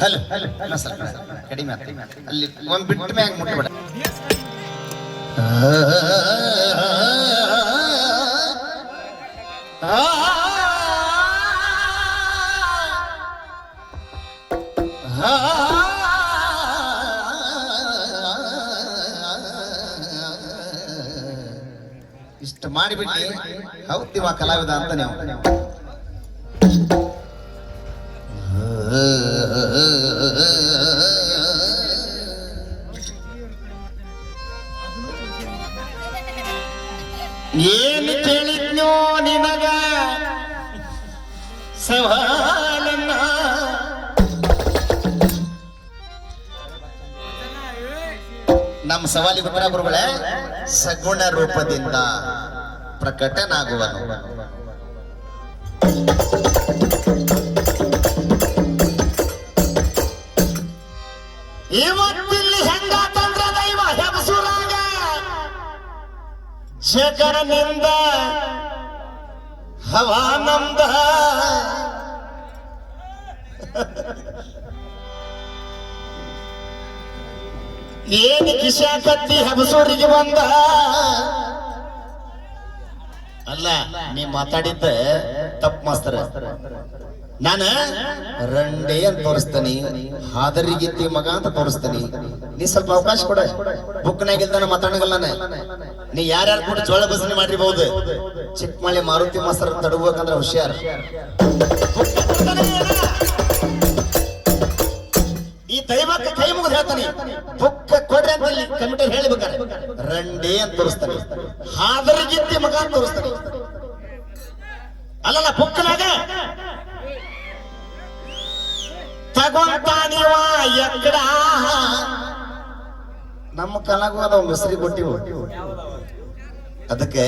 Hello hello sir, ಕಡಿಮೆ. ಅಲ್ಲಿ ಒಂದ್ ಬಿಟ್ಟ ಮ್ಯಾಗ ಮುಟ್ಟಬೇಡ ಇಷ್ಟ ಮಾಡಿಬಿಟ್ಟು ಹೌದಿವ ಕಲಾವಿದ ಅಂತ ನೀವು. ಏನು ಕೇಳಿದ್ನೋ ನಿನಗ? ಸವಾಲನ್ನ. ನಮ್ಮ ಸವಾಲಿಗೆ ಉತ್ತರ ಗುರುಗಳೇ ಸಗುಣ ರೂಪದಿಂದ ಪ್ರಕಟನಾಗುವನು. ಇವತ್ತಿಲ್ಲಿ ಶಕರನಿಂದ ಹವಾನಂದ. ಏನು ಕಿಶಾಕತ್ತಿ ಹಬಸೂರಿಗೆ ಬಂದ? ಅಲ್ಲ ನೀ ಮಾತಾಡಿದ್ದ ತಪ್ಪು ಮಾಸ್ತರ. ನಾನ ರಂಡೇ ಅಂತ ತೋರಿಸ್ತಾನೆ, ಹಾದರಿಗಿತ್ತಿ ಮಗ ಅಂತ ತೋರಿಸ್ತಾನೆ. ನೀ ಸ್ವಲ್ಪ ಅವಕಾಶ ಕೊಡ. ಬುಕ್ನಾಗಿಲ್ದಾನ ಮಾತಾಡಗಲ್ಲ ನೀ ಯಾರ್ಯಾರು ಕೂಡ ಜೋಳ ಬಸನೆ ಮಾಡಿರ್ಬಹುದು ಚಿಕ್ಕಮಳೆ ಮಾರುತಿ ಮಾಸ್ತರ್ ತಡಬೇಕಂದ್ರೆ ಹುಷಾರ್. ಈ ದೈವಕ್ಕೆ ಕೈ ಮುಗಿದು ಹೇಳ್ತಾನೆ ಬುಕ್ ಕೊಡ್ರಿ ಅಂತ ಕಮಿಟಿ ಹೇಳಿಬೇಕಾರೆ. ರಂಡೇ ಅಂತ ತೋರಿಸ್ತಾನೆ, ಹಾದರಿಗಿತ್ತಿ ಮಗ ಅಂತ ತೋರಿಸ್ತಾನೆ. ಎಕ್ಕಡ ನಮ್ಮ ಕಲಾಗೂ ಅದ ಮಿಸ್ರಿ ಕೊಟ್ಟಿವು. ಅದಕ್ಕೆ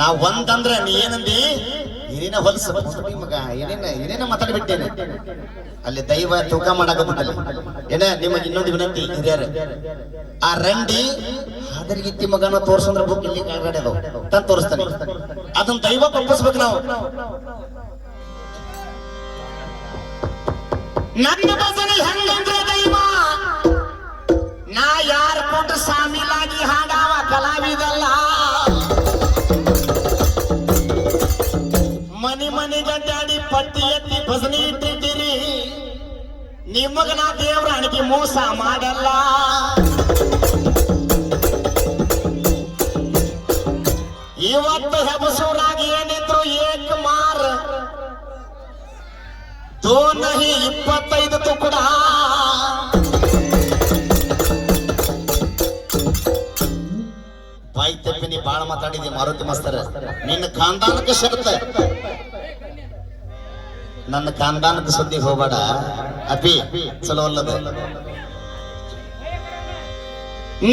ನಾವ್ ಒಂದಂದ್ರ ನೀ ಏನಂದಿ? ಏನೇನ ಹೊಲಸು. ಮಗ, ಏನೇನ ಏನೇನ ಮಾತಾಡ್ಬಿಟ್ಟೇನೆ. ಅಲ್ಲಿ ದೈವ ತೂಕ ಮಾಡಾಕತ್ತಲ್ಲಿ ಏನ, ನಿಮಗೆ ಇನ್ನೊಂದು ವಿನಂತಿ, ಹಿರಿಯರ. ಆ ರಂಡಿ ಹಾದರಿಗಿತ್ತಿ ಮಗನ ತೋರ್ಸಂದ್ರ ಬುಕ್ ಇಲ್ಲಿ ಅದಾವ ತಂದ್ ತೋರಿಸ್ತಾನೆ. ಅದನ್ನ ದೈವ ಪಪ್ಪಿಸ್ಬೇಕು ನಾವು. ನನ್ನ ಭಜನೆ ಹೆಂಗಂದ್ರೆ ದೈವ? ನಾ ಯಾರ ಕೊಟ್ಟು ಸಾಮಿಲಾಗಿ ಹಾಡಾವ ಕಲಾವಿದಲ್ಲ? ಮನಿ ಮನಿ ಗಡ್ಡಾಡಿ ಪಟ್ಟಿ ಎತ್ತಿ ಭಜನೆ ಇಟ್ಟಿದ್ದೀರಿ. ನಿಮಗ ನಾ ದೇವ್ರ ಅಣಿಗೆ ಮೋಸ ಮಾಡಲ್ಲ. ಇವತ್ತು ಹೆಬಸೂರಾಗಿ ನಹಿ ಇಪ್ಪತ್ತೈದು ತುಕುಡ. ಬಾಯಿ ತಪ್ಪಿ ನೀ ಬಾಳ ಮಾತಾಡಿದಿ ಮಾರುತಿ ಮಾಸ್ತರ. ನಿನ್ನ ಖಾನ್ದಾನಕ್ಕೆ ಶರತ್ತ ನನ್ನ ಖಾನ್ದಾನದ ಸುದ್ದಿ ಹೋಗಬೇಡ. ಅಪಿ ಚಲೋ ಅಲ್ಲದ.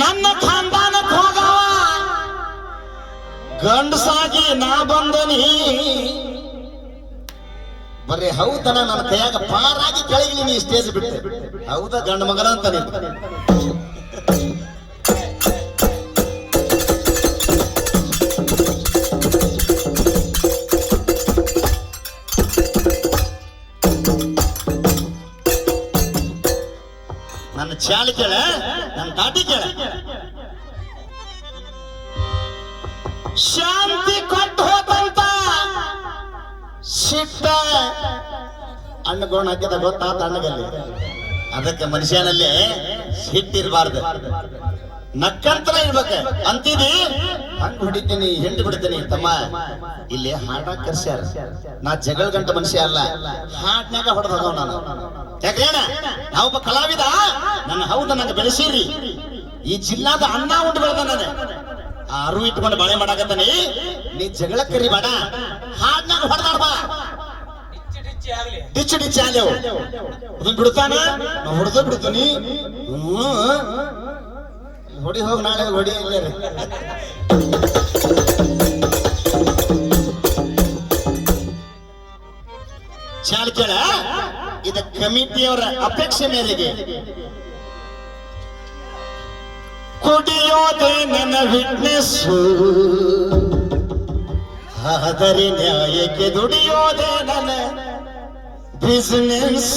ನನ್ನ ಖಾನ್ದಾನಕ್ಕೆ ಹೋಗವ ಗಂಡಸಾಗಿ ನಾ ಬಂದನಿ. ಬರೀ ಹೌದನ ನನ್ನ ಕೈಯಾಗ ಪಾರಾಗಿ ಕೆಳಗಿಲಿ ನೀ ಸ್ಟೇಜ್ ಬಿಟ್ಟೆ. ಹೌದ, ಗಂಡ ಮಗನ ಅಂತ ನೀನು? ನನ್ನ ಚಾಳಿ ಕೇಳ, ನನ್ನ ದಾಟಿ ಕೇಳ. ಸಿಟ್ಟ ಅಣ್ಣಗೋಣ ಹಾಕಿದ ಗೊತ್ತಾತ ಅಣ್ಣಗಲ್ಲಿ ಅದಕ್ಕೆ ಮನುಷ್ಯನಲ್ಲಿ ಸಿಟ್ಟಿರ್ಬಾರ್ದು ನಕ್ಕಂತರ ಇರ್ಬೇಕ. ಅಂತಿದಿ? ಹಂಗ ಹೊಡಿತೀನಿ, ಹೆಂಡು ಬಿಡ್ತೀನಿ. ತಮ್ಮ, ಇಲ್ಲಿ ಹಾಡ ಕರ್ಸ್ಯಾರ. ನಾ ಜಗಳ ಗಂಟ ಮನುಷ್ಯ ಅಲ್ಲ. ಹಾಡ್ನಾಗ ಹೊಡೆದ ನಾನು. ಯಾಕೇನ ಒಬ್ಬ ಕಲಾವಿದ. ನನ್ನ ಹೌದು, ನಂಗೆ ಬೆಳೆಸಿರಿ ಈ ಜಿಲ್ಲಾದ ಅನ್ನ ಉಂಟು ಬೆಳೆದ ಆ ಅರು ಇಟ್ಕೊಂಡು ಬಾಳೆ ಮಾಡಾಕತ್ತಾನೆ. ನೀ ಜಗಳ ಕರಿ ಬೇಡ. ಹಾಡ್ನಾಗ ಹೊಡೆದಾಡ ಬಾ. ಡಿಚ್ಚು ಡಿಚ್ಚಿ ಆಲ್ಯವು ಅದನ್ನ ಬಿಡ್ತಾನ? ಹೊಡೆದ ಬಿಡ್ತೀನಿ. ಹೊಡಿ ಹೋಗ ನಾಳೆ ಹೊಡಿ ಇಲ್ಲೇ. ಚಾಲ್ ಕೇಳ. ಇದ ಕಮಿಟಿಯವರ ಅಪೇಕ್ಷೆ ಮೇರೆಗೆ. ಕುಡಿಯೋದೇ ನನ್ನ ವಿಟ್ನೆಸ್ ಆದರೆ ನ್ಯಾಯಕ್ಕೆ ದುಡಿಯೋದೇ ನನ್ನ ಬಿಸ್ನೆಸ್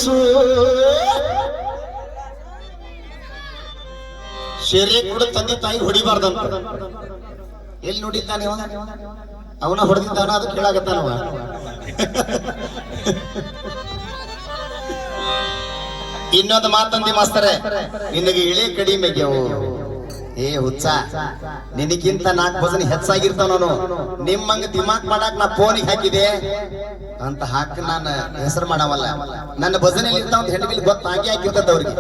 ಶೇರೆ ಕೂಡ, ತಂದೆ ತಾಯಿ ಹೊಡಿಬಾರ್ದಂತ. ಎಲ್ಲಿ ನೋಡಿದ್ದಾನೆ? ಅವನ ಹೊಡೆದಿದ್ದಾನ ಅದು ಕೇಳಾಗತ್ತಾನವ ಇನ್ನೊಂದು ಮಾತಂದಿ ಮಾಸ್ತರೆ, ನಿನಗೆ ಇಳೆ ಕಡಿಮೆಗೆವು ಏ ಹುಚ್ಚ, ನಿನಗಿಂತ ನಾಲ್ಕು ಭಜನೆ ಹೆಚ್ಚಾಗಿರ್ತಾನು ನಿಮ್ಮಂಗ ದಿಮಾಕ್ ಮಾಡಾಕ್ ನಾ ಫೋನಿಗೆ ಹಾಕಿದೆ ಅಂತ ಹಾಕಿ ನಾನು ಹೆಸರು ಮಾಡವಲ್ಲ. ನನ್ನ ಭಜನೆಯಲ್ಲಿ ಇರ್ತಾವ ಅಂತ ಹೆಣ್ಣಿಗೆ ಗೊತ್ತಾಗಿ ಹಾಕಿರ್ತದ ಅವ್ರಿಗೆ.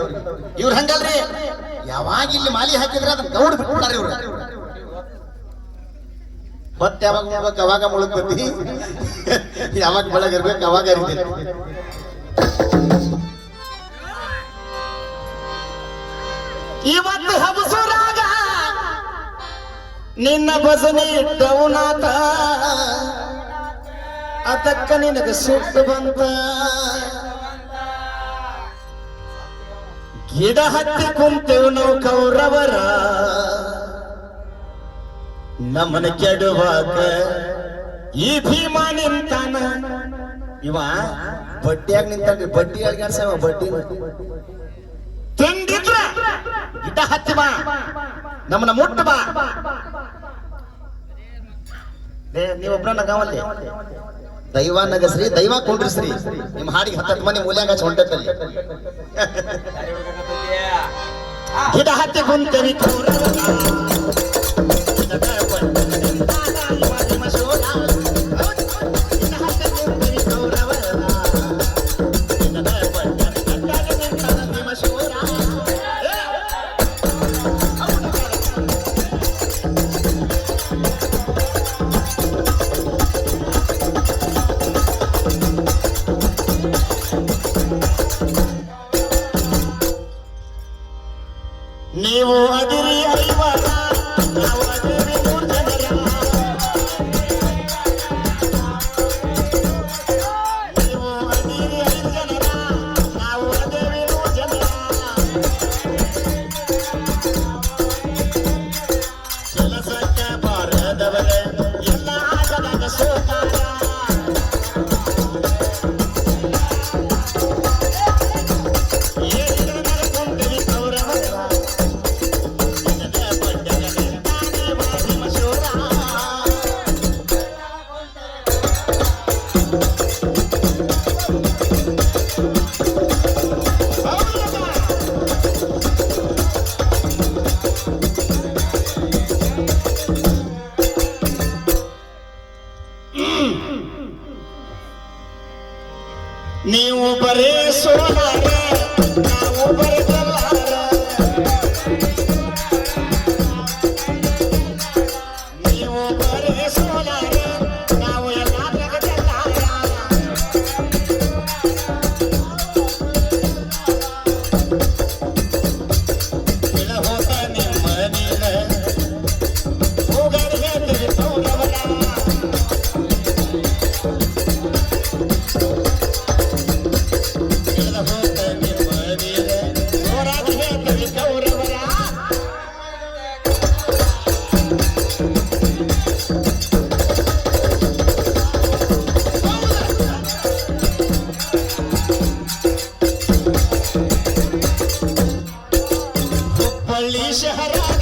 ಇವ್ರು ಹಂಗಲ್ರಿ? ಯಾವಾಗ ಇಲ್ಲಿ ಮಾಲಿ ಹಾಕಿದ್ರೆ ಅದನ್ನ ಗೌಡ್ ಬಿಟ್ಬಿಡ್ತಾರ ಇವ್ರು. ಹೊತ್ತೆ ಯಾವಾಗ ಯಾವಾಗ ಅವಾಗ ಮುಳುಗ್ತತಿ. ಯಾವಾಗ ಬೆಳಗಿರ್ಬೇಕು ಅವಾಗ ಅರಿತೈತಿ. ಇವತ್ತು ನಿನ್ನ ಭಜನೆ ಇಟ್ಟವನಾತ ಅದಕ್ಕ ನಿನಗೆ ಸುಟ್ಟು ಬಂತ. ಗಿಡ ಹತ್ತಿ ಕುಂತೆವು ನಾವು ಕೌರವರ. ನಮ್ಮನ ಕೆಡುವಾಗ ಈ ಭೀಮ ನಿಂತಾನ. ಇವ ಬಡ್ಡಿಯಾಗ ನಿಂತಾನ್ರಿ, ಬಡ್ಡಿ ಅಳ್ಗಾಡ್ಸವ ಬಡ್ಡಿ. ತಿಂದಿದ್ರ? ಗಿಡ ಹತ್ತಿ ಬಾ ನಮ್ಮನ್ನ ಮುಟ್ಟ ಬಾ ಏ, ನೀವೊಬ್ರ ನಗಾವಲ್ಲಿ ದೈವ ನಗಸ್ರಿ ದೈವ ಕುಂಡ್ರಿಸ್ರಿ ನಿಮ್ ಹಾಡಿಗೆ ಹತ್ತತ್ತು ಮನೆ ಮೂಲ್ಯಾಗ ಹೊಂಟತ್ತಲ್ಲಿ ಗಿಡ ಹತ್ತಿ ಕುಂತವಿ ನೀವು ಬರೇ ಸೋಲಾರೆ ನಾವು encerrará.